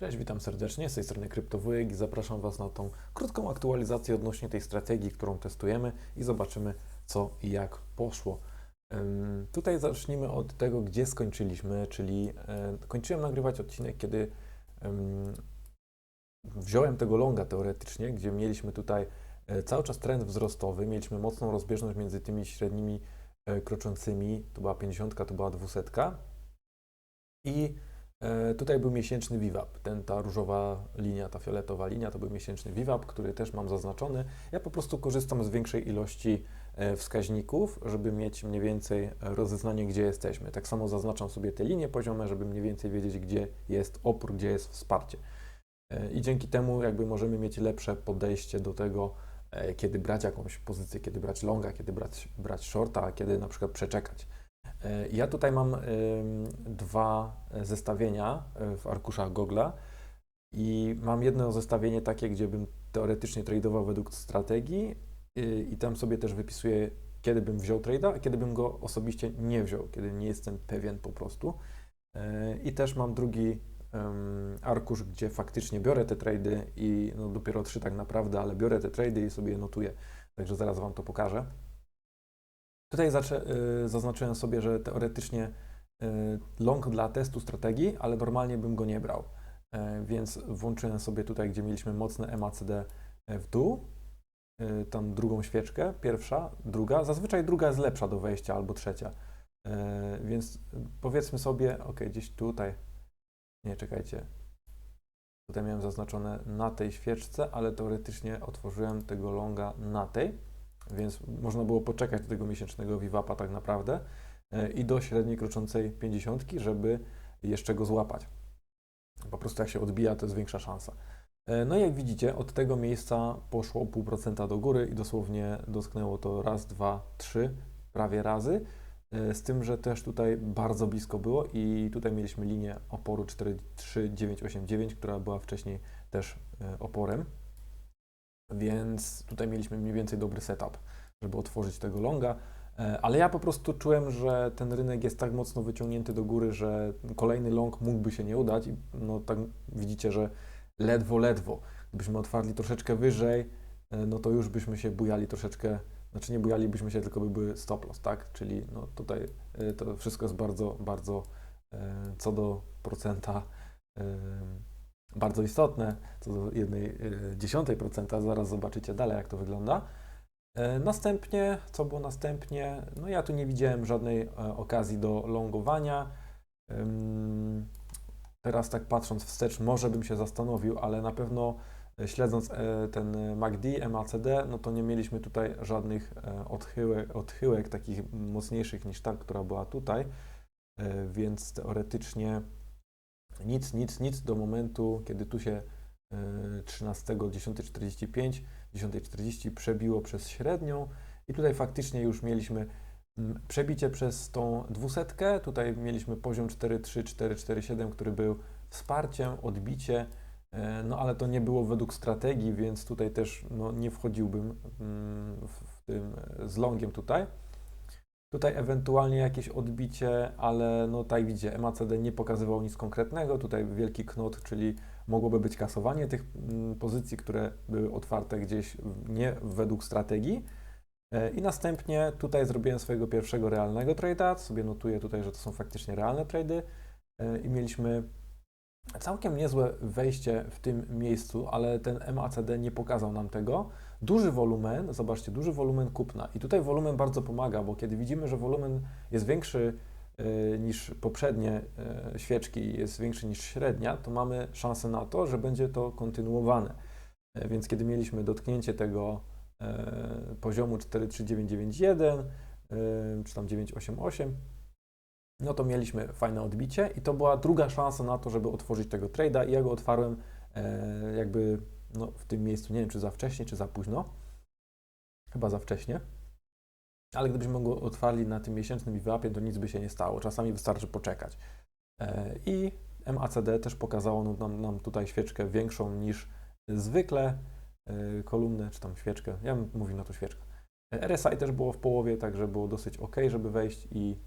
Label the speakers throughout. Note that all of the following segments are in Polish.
Speaker 1: Cześć, witam serdecznie, z tej strony CryptoWujek i zapraszam Was na tą krótką aktualizację odnośnie tej strategii, którą testujemy i zobaczymy co i jak poszło. Tutaj zacznijmy od tego, gdzie skończyliśmy, czyli kończyłem nagrywać odcinek, kiedy wziąłem tego longa teoretycznie, gdzie mieliśmy tutaj e, cały czas trend wzrostowy, mieliśmy mocną rozbieżność między tymi średnimi e, kroczącymi, to była 50, to była 200 i Tutaj był miesięczny VWAP, ten, ta różowa linia, ta fioletowa linia to był miesięczny VWAP, który też mam zaznaczony. Ja po prostu korzystam z większej ilości e, wskaźników, żeby mieć mniej więcej rozeznanie, gdzie jesteśmy. Tak samo zaznaczam sobie te linie poziome, żeby mniej więcej wiedzieć, gdzie jest opór, gdzie jest wsparcie. E, I dzięki temu jakby możemy mieć lepsze podejście do tego, e, kiedy brać jakąś pozycję, kiedy brać longa, kiedy brać, brać shorta, a kiedy na przykład przeczekać. E, Ja tutaj mam dwa zestawienia e, w arkuszach Google'a i mam jedno zestawienie takie, gdzie bym teoretycznie tradował według strategii y, i tam sobie też wypisuję, kiedy bym wziął trade'a, a kiedy bym go osobiście nie wziął, kiedy nie jestem pewien po prostu. E, I też mam drugi arkusz, gdzie faktycznie biorę te trady i no dopiero trzy tak naprawdę, ale biorę te trady i sobie notuję. Także zaraz Wam to pokażę. Tutaj y, zaznaczyłem sobie, że teoretycznie y, long dla testu strategii, ale normalnie bym go nie brał. Y, więc włączyłem sobie tutaj, gdzie mieliśmy mocne MACD w dół, y, tam drugą świeczkę, pierwsza, druga. Zazwyczaj druga jest lepsza do wejścia albo trzecia. Więc powiedzmy sobie, ok, gdzieś tutaj, nie czekajcie, tutaj miałem zaznaczone na tej świeczce, ale teoretycznie otworzyłem tego longa na tej więc można było poczekać do tego miesięcznego VWAP-a tak naprawdę e, i do średniej kroczącej 50, żeby jeszcze go złapać. Po prostu jak się odbija, to jest większa szansa. E, No i jak widzicie, od tego miejsca poszło pół procenta do góry i dosłownie dotknęło to raz, dwa, trzy prawie razy. E, Z tym, że też tutaj bardzo blisko było i tutaj mieliśmy linię oporu 43989, która była wcześniej też oporem. Więc tutaj mieliśmy mniej więcej dobry setup, żeby otworzyć tego longa. E, Ale ja po prostu czułem, że ten rynek jest tak mocno wyciągnięty do góry, że kolejny long mógłby się nie udać. I no tak widzicie, że ledwo, ledwo. Gdybyśmy otwarli troszeczkę wyżej, e, no to już byśmy się bujali troszeczkę, znaczy nie bujalibyśmy się, tylko by były stop loss, tak? Czyli no tutaj e, to wszystko jest bardzo, bardzo co do procenta bardzo istotne, co do jednej e, dziesiątej procenta, zaraz zobaczycie dalej, jak to wygląda. E, Następnie, co było następnie? No ja tu nie widziałem żadnej e, okazji do longowania. Teraz tak patrząc wstecz, może bym się zastanowił, ale na pewno śledząc ten MACD, MACD, no to nie mieliśmy tutaj żadnych odchyłek, odchyłek takich mocniejszych niż ta, która była tutaj, więc teoretycznie nic, nic, nic do momentu, kiedy tu się e, 13, 10.45, 10.40 przebiło przez średnią i tutaj faktycznie już mieliśmy mm, przebicie przez tą dwusetkę, tutaj mieliśmy poziom 4.3, 4.47, który był wsparciem, odbicie, e, no ale to nie było według strategii, więc tutaj też no, nie wchodziłbym mm, w, w tym e, z longiem tutaj. Tutaj ewentualnie jakieś odbicie, ale no tak widzicie, MACD nie pokazywał nic konkretnego. Tutaj wielki knot, czyli mogłoby być kasowanie tych mm, pozycji, które były otwarte gdzieś nie według strategii. E, I następnie tutaj zrobiłem swojego pierwszego realnego trade'a. Sobie notuję tutaj, że to są faktycznie realne trady. E, I mieliśmy całkiem niezłe wejście w tym miejscu, ale ten MACD nie pokazał nam tego. Duży wolumen, zobaczcie, duży wolumen kupna. I tutaj wolumen bardzo pomaga, bo kiedy widzimy, że wolumen jest większy y, niż poprzednie y, świeczki, jest większy niż średnia, to mamy szansę na to, że będzie to kontynuowane. E, Więc kiedy mieliśmy dotknięcie tego e, poziomu 43991 y, czy tam 988, no to mieliśmy fajne odbicie i to była druga szansa na to, żeby otworzyć tego trade'a i ja go otwarłem e, jakby no, w tym miejscu, nie wiem czy za wcześnie, czy za późno, chyba za wcześnie, ale gdybyśmy go otwarli na tym miesięcznym VWAP-ie, to nic by się nie stało, czasami wystarczy poczekać. E, I MACD też pokazało nam, nam tutaj świeczkę większą niż zwykle, e, kolumnę, czy tam świeczkę, ja bym mówił na to świeczkę. E, RSI też było w połowie, także było dosyć ok, żeby wejść i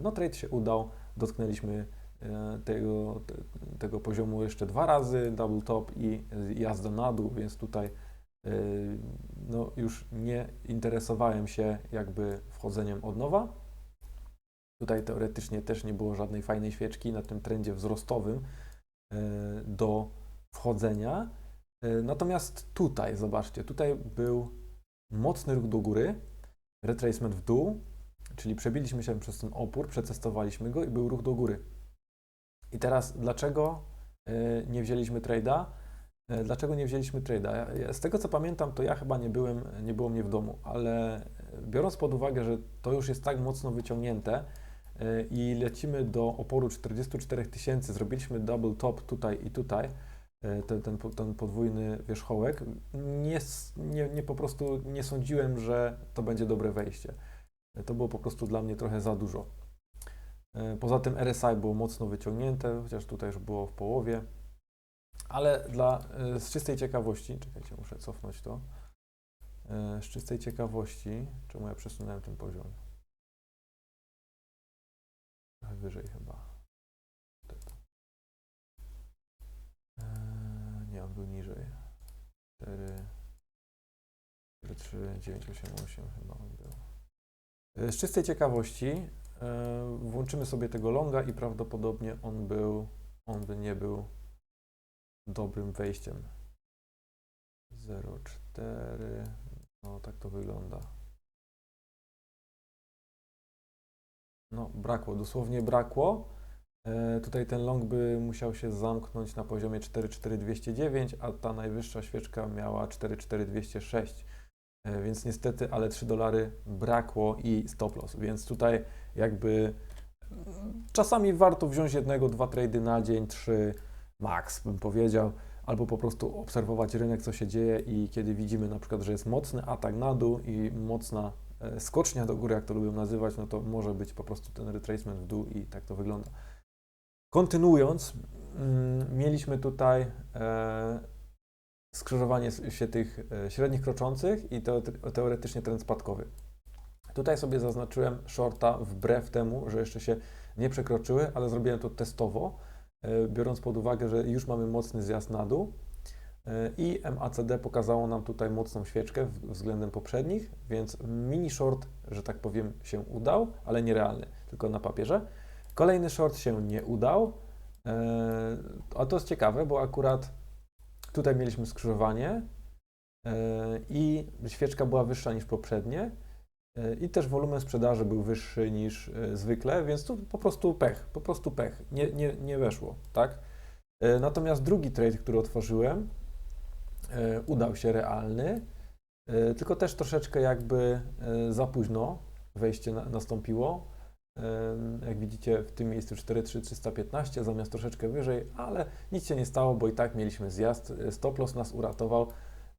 Speaker 1: no trade się udał, dotknęliśmy tego, te, tego poziomu jeszcze dwa razy, double top i jazda na dół, więc tutaj e, no, już nie interesowałem się jakby wchodzeniem od nowa. Tutaj teoretycznie też nie było żadnej fajnej świeczki na tym trendzie wzrostowym e, do wchodzenia. E, Natomiast tutaj, zobaczcie, tutaj był mocny ruch do góry, retracement w dół, czyli przebiliśmy się przez ten opór, przetestowaliśmy go i był ruch do góry. I teraz dlaczego e, nie wzięliśmy trade'a? Dlaczego nie wzięliśmy trade'a? Z tego co pamiętam, to ja chyba nie byłem, nie było mnie w domu, ale biorąc pod uwagę, że to już jest tak mocno wyciągnięte e, i lecimy do oporu 44 tysięcy, zrobiliśmy double top tutaj i tutaj, ten, ten, ten podwójny wierzchołek, nie, nie, nie po prostu nie sądziłem, że to będzie dobre wejście. To było po prostu dla mnie trochę za dużo. E, Poza tym RSI było mocno wyciągnięte, chociaż tutaj już było w połowie. Ale dla, e, z czystej ciekawości, czekajcie, muszę cofnąć to. E, Z czystej ciekawości, czemu ja przesunąłem ten poziom? Trochę wyżej chyba. Nie, on był niżej. 4, 4, 3, 9, 8, 8 chyba on był. Z czystej ciekawości włączymy sobie tego longa i prawdopodobnie on był, on by nie był dobrym wejściem. 0,4, no tak to wygląda. No, brakło, dosłownie brakło. E, tutaj ten long by musiał się zamknąć na poziomie 44209, a ta najwyższa świeczka miała 44206. E, Więc niestety, ale 3 dolary brakło i stop loss. Więc tutaj jakby mm, czasami warto wziąć jednego, dwa trady na dzień, trzy max bym powiedział, albo po prostu obserwować rynek, co się dzieje i kiedy widzimy na przykład, że jest mocny atak na dół i mocna e, skocznia do góry, jak to lubię nazywać, no to może być po prostu ten retracement w dół i tak to wygląda. Kontynuując, mm, mieliśmy tutaj e, skrzyżowanie się tych e, średnich kroczących i teo- teoretycznie trend spadkowy. Tutaj sobie zaznaczyłem shorta wbrew temu, że jeszcze się nie przekroczyły, ale zrobiłem to testowo, e, biorąc pod uwagę, że już mamy mocny zjazd na dół e, i MACD pokazało nam tutaj mocną świeczkę względem poprzednich, więc mini short, że tak powiem, się udał, ale nierealny, tylko na papierze. Kolejny short się nie udał, a to jest ciekawe, bo akurat tutaj mieliśmy skrzyżowanie e, i świeczka była wyższa niż poprzednie e, i też wolumen sprzedaży był wyższy niż e, zwykle, więc tu po prostu pech, po prostu pech, nie, nie, nie weszło, tak? Natomiast drugi trade, który otworzyłem, udał się realny, tylko też troszeczkę jakby za późno wejście na, nastąpiło. Jak widzicie, w tym miejscu 43315 zamiast troszeczkę wyżej, ale nic się nie stało, bo i tak mieliśmy zjazd. Stop loss nas uratował.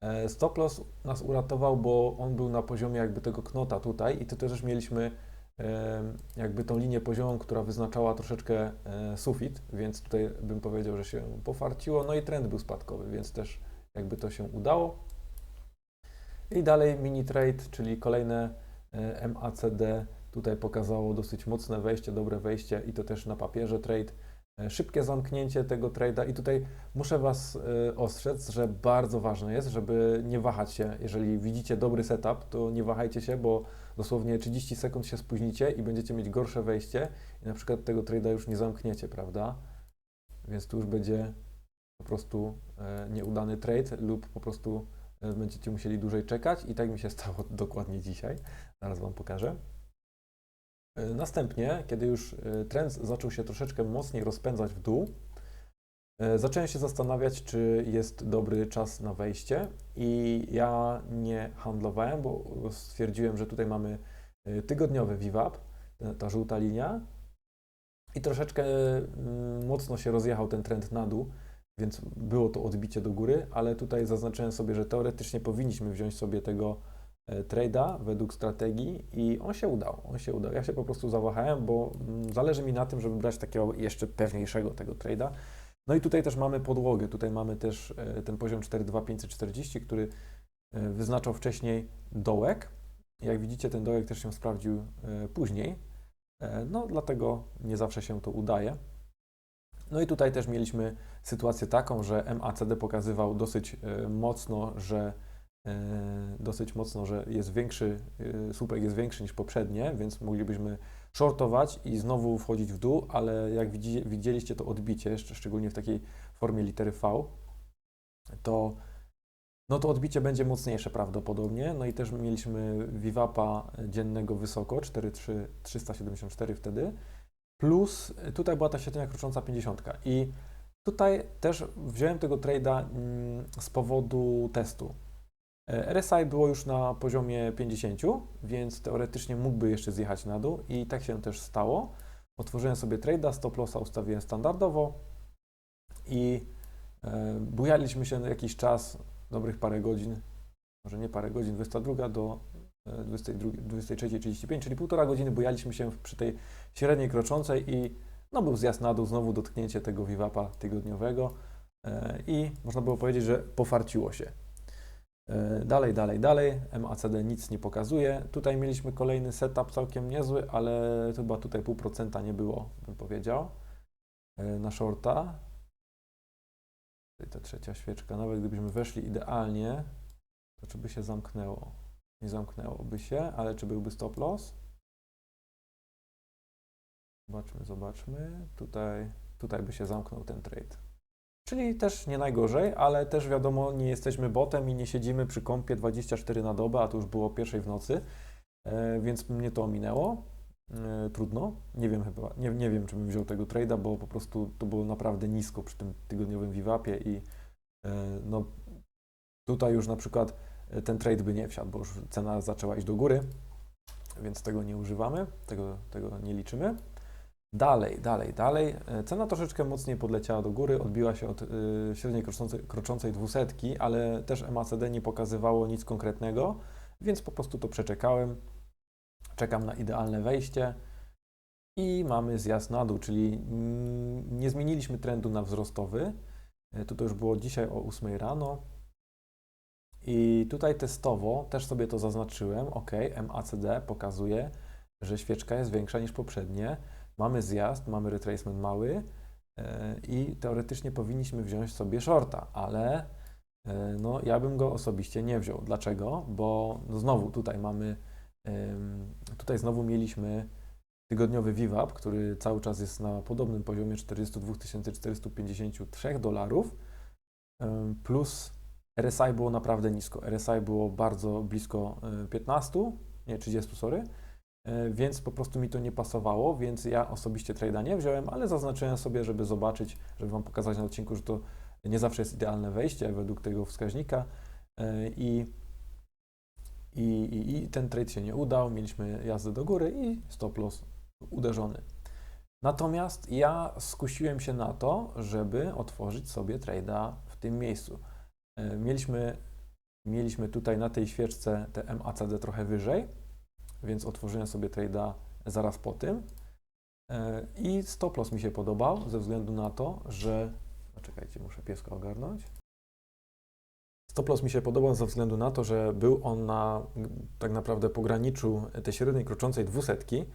Speaker 1: E, Stop loss nas uratował, bo on był na poziomie jakby tego knota tutaj i tu też mieliśmy jakby tą linię poziomą, która wyznaczała troszeczkę e, sufit, więc tutaj bym powiedział, że się pofarciło. No i trend był spadkowy, więc też jakby to się udało. I dalej mini trade, czyli kolejne e, MACD tutaj pokazało dosyć mocne wejście, dobre wejście i to też na papierze trade. E, Szybkie zamknięcie tego trade'a i tutaj muszę Was e, ostrzec, że bardzo ważne jest, żeby nie wahać się. Jeżeli widzicie dobry setup, to nie wahajcie się, bo dosłownie 30 sekund się spóźnicie i będziecie mieć gorsze wejście i na przykład tego trade'a już nie zamkniecie, prawda? Więc tu już będzie po prostu e, nieudany trade lub po prostu będziecie musieli dłużej czekać i tak mi się stało dokładnie dzisiaj. Zaraz Wam pokażę. E, Następnie, kiedy już e, trend zaczął się troszeczkę mocniej rozpędzać w dół, e, zacząłem się zastanawiać, czy jest dobry czas na wejście i ja nie handlowałem, bo stwierdziłem, że tutaj mamy tygodniowy VWAP, ta- ta żółta linia. I troszeczkę mocno się rozjechał ten trend na dół, więc było to odbicie do góry, ale tutaj zaznaczyłem sobie, że teoretycznie powinniśmy wziąć sobie tego trade'a według strategii i on się udał, on się udał. Ja się po prostu zawahałem, bo mm, zależy mi na tym, żeby brać takiego jeszcze pewniejszego tego trade'a. No i tutaj też mamy podłogę, tutaj mamy też e, ten poziom 42540, który e, wyznaczał wcześniej dołek. Jak widzicie, ten dołek też się sprawdził e, później. E, No, dlatego nie zawsze się to udaje. No i tutaj też mieliśmy sytuację taką, że MACD pokazywał dosyć e, mocno, że e, dosyć mocno, że jest większy, e, słupek jest większy niż poprzednie, więc moglibyśmy shortować i znowu wchodzić w dół, ale jak widzi, widzieliście to odbicie, szczególnie w takiej formie litery V, to no to odbicie będzie mocniejsze prawdopodobnie. No i też mieliśmy Vivapa dziennego wysoko, 4,374 wtedy, plus tutaj była ta średnia krocząca 50. I tutaj też wziąłem tego trade'a mm, z powodu testu. E, RSI było już na poziomie 50, więc teoretycznie mógłby jeszcze zjechać na dół i tak się też stało. Otworzyłem sobie trade'a, stop lossa ustawiłem standardowo i e, bujaliśmy się jakiś czas, dobrych parę godzin, może nie parę godzin, 22 do 23.35, czyli półtora godziny bujaliśmy się przy tej średniej kroczącej i no był zjazd na dół, znowu dotknięcie tego Vivapa tygodniowego e, i można było powiedzieć, że pofarciło się. E, dalej, dalej, dalej, MACD nic nie pokazuje. Tutaj mieliśmy kolejny setup całkiem niezły, ale chyba tutaj pół procenta nie było, bym powiedział, e, na shorta. Tutaj ta trzecia świeczka, nawet gdybyśmy weszli idealnie, to czy by się zamknęło? Nie zamknęłoby się, ale czy byłby stop loss? Zobaczmy, zobaczmy. Tutaj, tutaj by się zamknął ten trade. Czyli też nie najgorzej, ale też wiadomo, nie jesteśmy botem i nie siedzimy przy kąpie 24 na dobę, a to już było pierwszej w nocy, e, więc mnie to ominęło. E, trudno. Nie wiem chyba, nie, nie wiem, czy bym wziął tego trade'a, bo po prostu to było naprawdę nisko przy tym tygodniowym Vivapie i e, no tutaj już na przykład ten trade by nie wsiadł, bo już cena zaczęła iść do góry, więc tego nie używamy, tego, tego nie liczymy. Dalej, dalej, dalej. E, cena troszeczkę mocniej podleciała do góry, odbiła się od y, średniej kroczącej, kroczącej dwusetki, ale też MACD nie pokazywało nic konkretnego, więc po prostu to przeczekałem. Czekam na idealne wejście i mamy zjazd na dół, czyli nie zmieniliśmy trendu na wzrostowy. E, to, to już było dzisiaj o 8 rano. I tutaj testowo też sobie to zaznaczyłem. OK, MACD pokazuje, że świeczka jest większa niż poprzednie mamy zjazd, mamy retracement mały e, i teoretycznie powinniśmy wziąć sobie shorta, ale e, no, ja bym go osobiście nie wziął. Dlaczego? Bo no, znowu tutaj mamy, tutaj znowu mieliśmy tygodniowy VWAP, który cały czas jest na podobnym poziomie 42 453 dolarów, plus RSI było naprawdę nisko. RSI było bardzo blisko 15, e, nie 30, sorry, więc po prostu mi to nie pasowało, więc ja osobiście trade'a nie wziąłem, ale zaznaczyłem sobie, żeby zobaczyć, żeby Wam pokazać na odcinku, że to nie zawsze jest idealne wejście według tego wskaźnika e, i, i, i, i ten trade się nie udał, mieliśmy jazdę do góry i stop loss uderzony. Natomiast ja skusiłem się na to, żeby otworzyć sobie trade'a w tym miejscu. E, mieliśmy, mieliśmy tutaj na tej świeczce te MACD trochę wyżej, więc otworzyłem sobie trade'a zaraz po tym. E, I stop loss mi się podobał ze względu na to, że. Czekajcie, muszę pieska ogarnąć. Stop loss mi się podobał ze względu na to, że był on na tak naprawdę pograniczu tej średniej kroczącej dwusetki,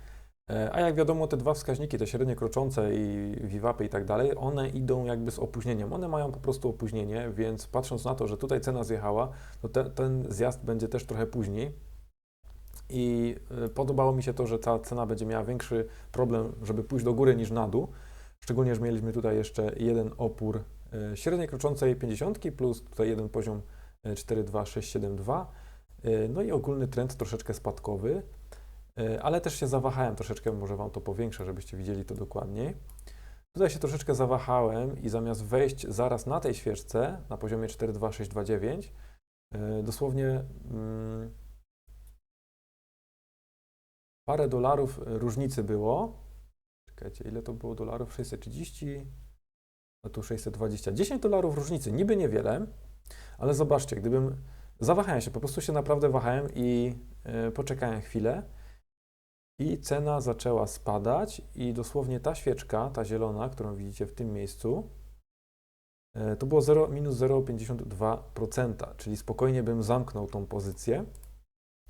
Speaker 1: e, a jak wiadomo, te dwa wskaźniki, te średnie kroczące i Vivapy i tak dalej, one idą jakby z opóźnieniem. One mają po prostu opóźnienie, więc patrząc na to, że tutaj cena zjechała, to te, ten zjazd będzie też trochę później, i y, podobało mi się to, że ta cena będzie miała większy problem, żeby pójść do góry niż na dół. Szczególnie, że mieliśmy tutaj jeszcze jeden opór y, średniej kroczącej 50 plus tutaj jeden poziom 42672. Y, no i ogólny trend troszeczkę spadkowy, ale też się zawahałem troszeczkę, może Wam to powiększę, żebyście widzieli to dokładniej. Tutaj się troszeczkę zawahałem i zamiast wejść zaraz na tej świeczce na poziomie 42629, dosłownie mm, parę dolarów e, różnicy było. Czekajcie, ile to było dolarów? 630, a tu 620. 10 dolarów różnicy, niby niewiele, ale zobaczcie, gdybym zawahałem się, po prostu się naprawdę wahałem i yy, poczekałem chwilę i cena zaczęła spadać i dosłownie ta świeczka, ta zielona, którą widzicie w tym miejscu, yy, to było 0, minus 0,52%, czyli spokojnie bym zamknął tą pozycję,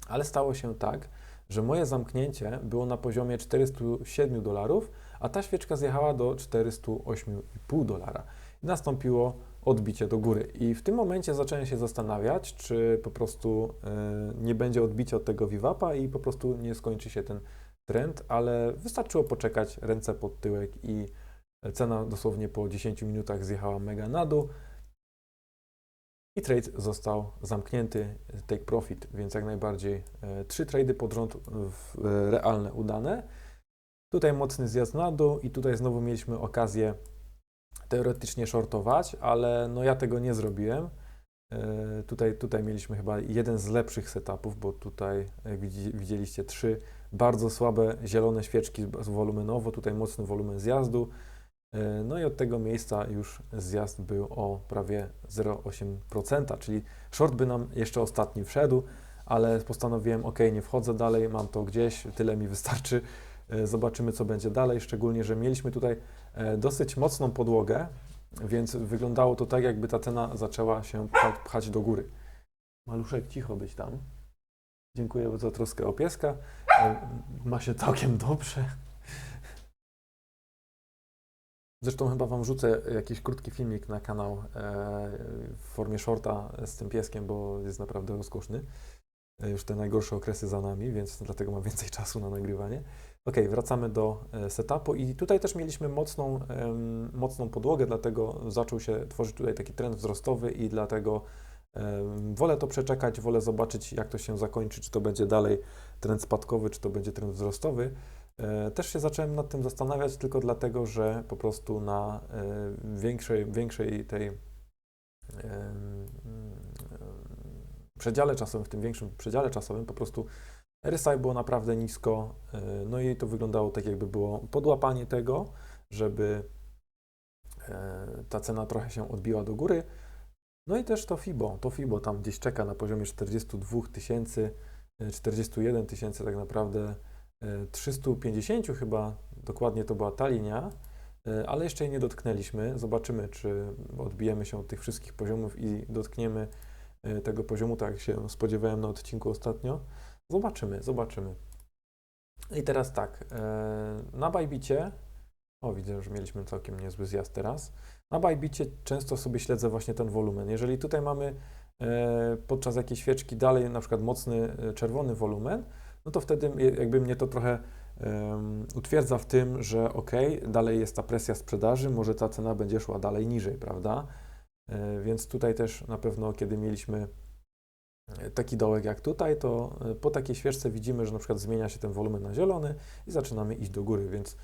Speaker 1: ale stało się tak, że moje zamknięcie było na poziomie 407 dolarów, a ta świeczka zjechała do 408,5 dolara. Nastąpiło odbicie do góry. I w tym momencie zacząłem się zastanawiać, czy po prostu y, nie będzie odbicia od tego VWAP-a i po prostu nie skończy się ten trend, ale wystarczyło poczekać ręce pod tyłek i cena dosłownie po 10 minutach zjechała mega na dół i trade został zamknięty, take profit, więc jak najbardziej e, trzy trady pod rząd e, realne udane. Tutaj mocny zjazd na dół i tutaj znowu mieliśmy okazję teoretycznie shortować, ale no ja tego nie zrobiłem. E, Tutaj, tutaj mieliśmy chyba jeden z lepszych setupów, bo tutaj jak widzi- widzieliście trzy bardzo słabe zielone świeczki wolumenowo, tutaj mocny wolumen zjazdu. E, No i od tego miejsca już zjazd był o prawie 0,8%, czyli short by nam jeszcze ostatni wszedł, ale postanowiłem, ok, nie wchodzę dalej, mam to gdzieś, tyle mi wystarczy, E, zobaczymy co będzie dalej, szczególnie, że mieliśmy tutaj e, dosyć mocną podłogę, więc wyglądało to tak, jakby ta cena zaczęła się pchać, do góry. Maluszek, cicho być tam. Dziękuję za troskę o pieska. Ma się całkiem dobrze. Zresztą chyba Wam wrzucę jakiś krótki filmik na kanał e, w formie shorta z tym pieskiem, bo jest naprawdę rozkoszny. E, Już te najgorsze okresy za nami, więc dlatego mam więcej czasu na nagrywanie. Ok, wracamy do e, setupu i tutaj też mieliśmy mocną, mocną podłogę, dlatego zaczął się tworzyć tutaj taki trend wzrostowy i dlatego wolę to przeczekać, wolę zobaczyć jak to się zakończy, czy to będzie dalej trend spadkowy, czy to będzie trend wzrostowy. E, Też się zacząłem nad tym zastanawiać tylko dlatego, że po prostu na e, większej, większej tej przedziale czasowym, w tym większym przedziale czasowym po prostu RSI było naprawdę nisko, e, no i to wyglądało tak jakby było podłapanie tego, żeby ta cena trochę się odbiła do góry. No i też to FIBO, to FIBO tam gdzieś czeka na poziomie 42 tysięcy, e, 41 tysięcy tak naprawdę, 350 chyba, dokładnie to była ta linia, e, ale jeszcze jej nie dotknęliśmy. Zobaczymy, czy odbijemy się od tych wszystkich poziomów i dotkniemy e, tego poziomu, tak jak się spodziewałem na odcinku ostatnio. Zobaczymy, zobaczymy. I teraz tak, e, na Bajbicie, o widzę, że mieliśmy całkiem niezły zjazd teraz. Na Bajbicie często sobie śledzę właśnie ten wolumen. Jeżeli tutaj mamy podczas jakiejś świeczki dalej na przykład mocny czerwony wolumen, no to wtedy jakby mnie to trochę em, utwierdza w tym, że ok, dalej jest ta presja sprzedaży, może ta cena będzie szła dalej niżej, prawda? E, Więc tutaj też na pewno, kiedy mieliśmy e, taki dołek jak tutaj, to e, po takiej świeczce widzimy, że na przykład zmienia się ten wolumen na zielony i zaczynamy iść do góry, więc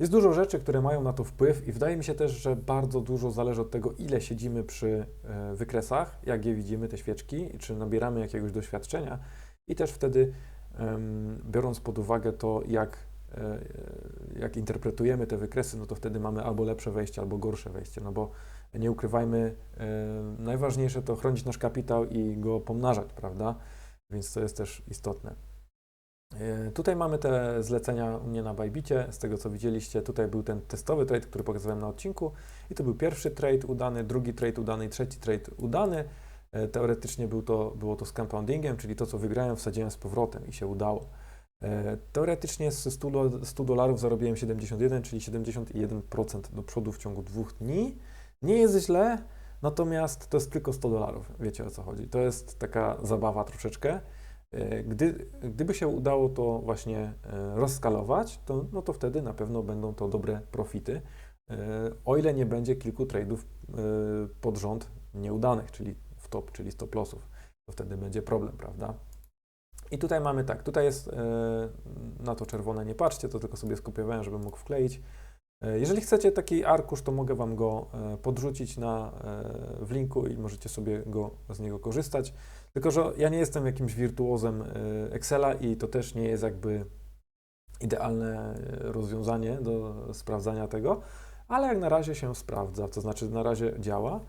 Speaker 1: jest dużo rzeczy, które mają na to wpływ i wydaje mi się też, że bardzo dużo zależy od tego, ile siedzimy przy e, wykresach, jak je widzimy, te świeczki, czy nabieramy jakiegoś doświadczenia i też wtedy, biorąc pod uwagę to, jak, e, jak interpretujemy te wykresy, no to wtedy mamy albo lepsze wejście, albo gorsze wejście, no bo nie ukrywajmy, e, najważniejsze to chronić nasz kapitał i go pomnażać, prawda? Więc to jest też istotne. E, Tutaj mamy te zlecenia u mnie na Bajbicie, z tego co widzieliście, tutaj był ten testowy trade, który pokazywałem na odcinku i to był pierwszy trade udany, drugi trade udany i trzeci trade udany. E, Teoretycznie był to, było to z compoundingiem, czyli to co wygrałem wsadziłem z powrotem i się udało. E, Teoretycznie z 100, do- 100 dolarów zarobiłem 71, czyli 71% do przodu w ciągu dwóch dni. Nie jest źle, natomiast to jest tylko 100 dolarów, wiecie o co chodzi. To jest taka zabawa troszeczkę. E, Gdy, gdyby się udało to właśnie rozskalować, to, no to wtedy na pewno będą to dobre profity, o ile nie będzie kilku trade'ów pod rząd nieudanych, czyli w top, czyli stop lossów. To wtedy będzie problem, prawda? I tutaj mamy tak, tutaj jest e, na to czerwone, nie patrzcie, to tylko sobie skopiowałem, żebym mógł wkleić. E, Jeżeli chcecie taki arkusz, to mogę Wam go e, podrzucić na, w linku i możecie sobie go, z niego korzystać. Tylko, że ja nie jestem jakimś wirtuozem Excela i to też nie jest jakby idealne rozwiązanie do sprawdzania tego, ale jak na razie się sprawdza, to znaczy na razie działa.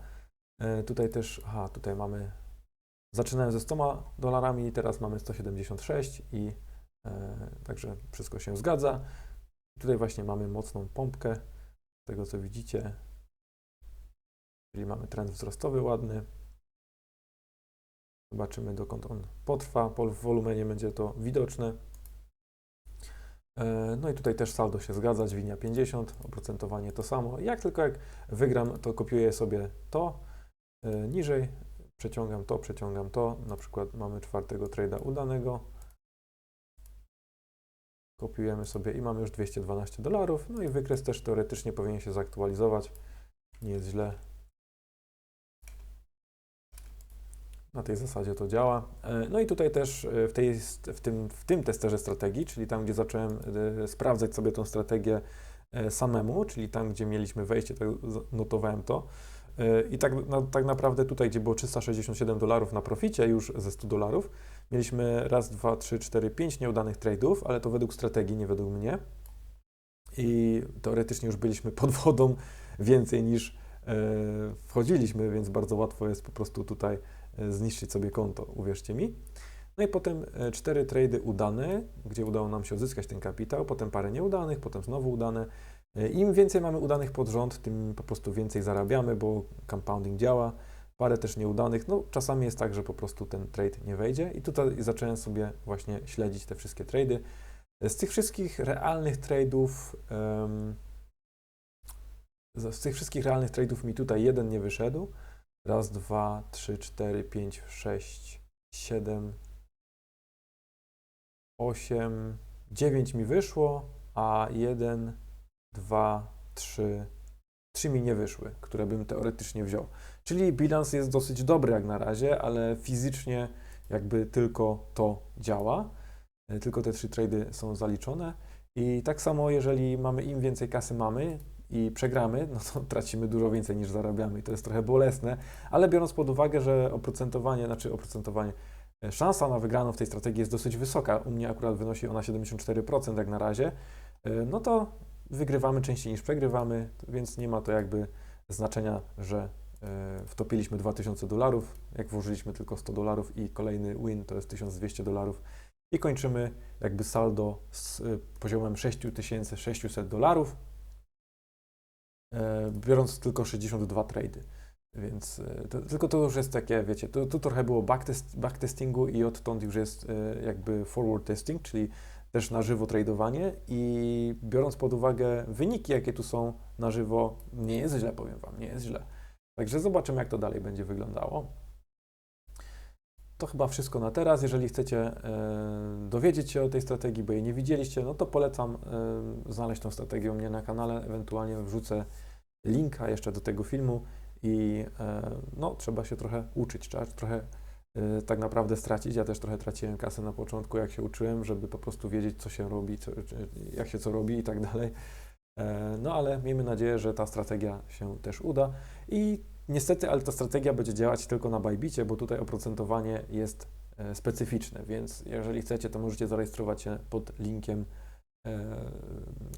Speaker 1: E, Tutaj też, aha, tutaj mamy, zaczynałem ze 100 dolarami, teraz mamy 176 i e, także wszystko się zgadza. Tutaj właśnie mamy mocną pompkę, z tego co widzicie, czyli mamy trend wzrostowy ładny. Zobaczymy, dokąd on potrwa. Po wolumenie będzie to widoczne. E, No i tutaj też saldo się zgadza, dźwignia 50, oprocentowanie to samo. Jak tylko jak wygram, to kopiuję sobie to niżej, przeciągam to, przeciągam to. Na przykład mamy czwartego trade'a udanego. Kopiujemy sobie i mamy już 212 dolarów. No i wykres też teoretycznie powinien się zaktualizować. Nie jest źle. Na tej zasadzie to działa. E, No i tutaj też e, w, tej, w, tym, w tym testerze strategii, czyli tam, gdzie zacząłem e, sprawdzać sobie tą strategię e, samemu, czyli tam, gdzie mieliśmy wejście, z- notowałem to. I tak, na, tak naprawdę tutaj, gdzie było 367 dolarów na proficie już ze 100 dolarów, mieliśmy raz, dwa, trzy, cztery, pięć nieudanych trade'ów, ale to według strategii, nie według mnie. I teoretycznie już byliśmy pod wodą więcej niż e, wchodziliśmy, więc bardzo łatwo jest po prostu tutaj e, zniszczyć sobie konto, uwierzcie mi. No i potem e, cztery trady udane, gdzie udało nam się odzyskać ten kapitał, potem parę nieudanych, potem znowu udane. E, Im więcej mamy udanych pod rząd, tym po prostu więcej zarabiamy, bo compounding działa. Parę też nieudanych. No, czasami jest tak, że po prostu ten trade nie wejdzie. I tutaj zacząłem sobie właśnie śledzić te wszystkie trady. Z tych wszystkich realnych trade'ów, z tych wszystkich realnych trade'ów mi tutaj jeden nie wyszedł. Raz, dwa, trzy, cztery, pięć, sześć, siedem, osiem, dziewięć mi wyszło, a jeden, dwa, trzy, trzy mi nie wyszły, które bym teoretycznie wziął. Czyli bilans jest dosyć dobry jak na razie, ale fizycznie jakby tylko to działa. E, Tylko te trzy trady są zaliczone. I tak samo, jeżeli mamy im więcej kasy mamy i przegramy, no to tracimy dużo więcej niż zarabiamy. I to jest trochę bolesne, ale biorąc pod uwagę, że oprocentowanie, znaczy oprocentowanie, e, szansa na wygraną w tej strategii jest dosyć wysoka. U mnie akurat wynosi ona 74% jak na razie, e, no to wygrywamy częściej niż przegrywamy, więc nie ma to jakby znaczenia, że e, wtopiliśmy 2000 dolarów, jak włożyliśmy tylko 100 dolarów i kolejny win to jest 1200 dolarów i kończymy jakby saldo z y, poziomem 6600 dolarów, e, biorąc tylko 62 trady. Więc to, tylko to już jest takie, wiecie, tu, trochę było backtest, backtestingu i odtąd już jest jakby forward testing, czyli też na żywo tradowanie i biorąc pod uwagę wyniki, jakie tu są na żywo, nie jest źle, powiem Wam, nie jest źle. Także zobaczymy, jak to dalej będzie wyglądało. To chyba wszystko na teraz. Jeżeli chcecie e, dowiedzieć się o tej strategii, bo jej nie widzieliście, no to polecam e, znaleźć tą strategię u mnie na kanale. Ewentualnie wrzucę linka jeszcze do tego filmu i e, no, trzeba się trochę uczyć, trzeba trochę tak naprawdę stracić. Ja też trochę traciłem kasę na początku, jak się uczyłem, żeby po prostu wiedzieć, co się robi, co, jak się co robi i tak dalej. E, No ale miejmy nadzieję, że ta strategia się też uda i Niestety, ale ta strategia będzie działać tylko na Bajbicie, bo tutaj oprocentowanie jest e, specyficzne, więc jeżeli chcecie, to możecie zarejestrować się pod linkiem, e,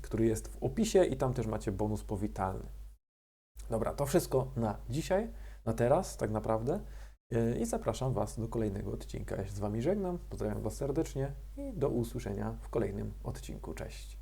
Speaker 1: który jest w opisie i tam też macie bonus powitalny. Dobra, to wszystko na dzisiaj, na teraz tak naprawdę i zapraszam Was do kolejnego odcinka. Ja się z Wami żegnam, pozdrawiam Was serdecznie i do usłyszenia w kolejnym odcinku. Cześć!